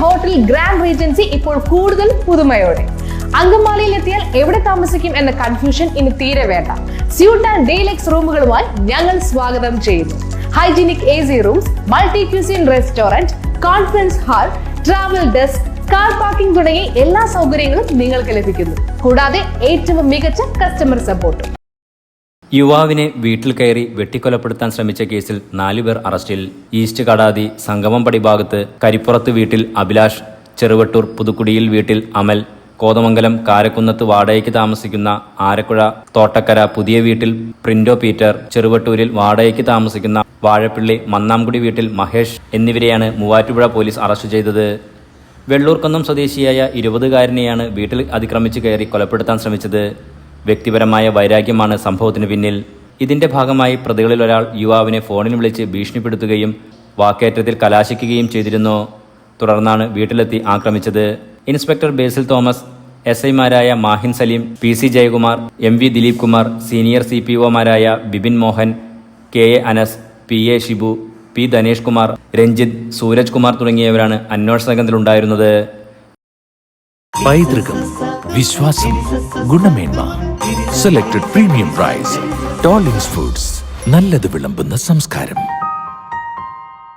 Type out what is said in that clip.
Hotel grand Regency ഇപ്പോൾ കൂടുതൽ പുതുമയോടെ. അങ്കമാലിയിൽ എത്തിയാൽ എവിടെ താമസിക്കും എന്ന കൺഫ്യൂഷൻ ഇനി തീരെ വേണ്ട. സ്യൂട്ട് ആൻഡ് ഡെയിലെക്സ് റൂമുകളുമായി ഞങ്ങൾ സ്വാഗതം ചെയ്യുന്നു. Hygienic A C rooms multi cuisine restaurant conference hall travel desk car parking തുടങ്ങിയ എല്ലാ സൗകര്യങ്ങളും നിങ്ങൾക്ക് ലഭിക്കുന്നു. കൂടാതെ ഏറ്റവും മികച്ച കസ്റ്റമർ സപ്പോർട്ടും യുവാവിനെ വീട്ടിൽ കയറി വെട്ടിക്കൊലപ്പെടുത്താൻ ശ്രമിച്ച കേസിൽ നാലുപേർ അറസ്റ്റിൽ. ഈസ്റ്റ് കടാതി സംഗമംപടി ഭാഗത്ത് കരിപ്പുറത്ത് വീട്ടിൽ അഭിലാഷ് ചെറുവട്ടൂർ പുതുക്കുടിയിൽ വീട്ടിൽ അമൽ കോതമംഗലം കാരക്കുന്നത്ത് വാടകയ്ക്ക് താമസിക്കുന്ന ആരക്കുഴ തോട്ടക്കര പുതിയ വീട്ടിൽ പ്രിന്റോ പീറ്റർ ചെറുവട്ടൂരിൽ വാടകയ്ക്ക് താമസിക്കുന്ന വാഴപ്പിള്ളി മന്നാംകുടി വീട്ടിൽ മഹേഷ് എന്നിവരെയാണ് മൂവാറ്റുപുഴ പോലീസ് അറസ്റ്റ് ചെയ്തത്. വെള്ളൂർക്കുന്നം സ്വദേശിയായ ഇരുപതുകാരനെയാണ് വീട്ടിൽ അതിക്രമിച്ച് കയറി കൊലപ്പെടുത്താൻ ശ്രമിച്ചത്. വ്യക്തിപരമായ വൈരാഗ്യമാണ് സംഭവത്തിന് പിന്നിൽ. ഇതിന്റെ ഭാഗമായി പ്രതികളിൽ ഒരാൾ യുവാവിനെ ഫോണിൽ വിളിച്ച് ഭീഷണിപ്പെടുത്തുകയും വാക്കേറ്റത്തിൽ കലാശിക്കുകയും ചെയ്തിരുന്നു. തുടർന്നാണ് വീട്ടിലെത്തി ആക്രമിച്ചത്. ഇൻസ്പെക്ടർ ബേസിൽ തോമസ് എസ് ഐമാരായ Mahin Saleem P C Jayakumar M V Dileep Kumar senior C P ഒമാരായ Bipin Mohan K A Anas P A Shibu P Dhanesh Kumar Ranjith Sooraj Kumar തുടങ്ങിയവരാണ് അന്വേഷണ സംഘത്തിലുണ്ടായിരുന്നത് പൈതൃകം വിശ്വാസം ഗുണമേന്മ. Selected premium rice Tollings foods നല്ലത് വിളമ്പുന്ന സംസ്കാരം.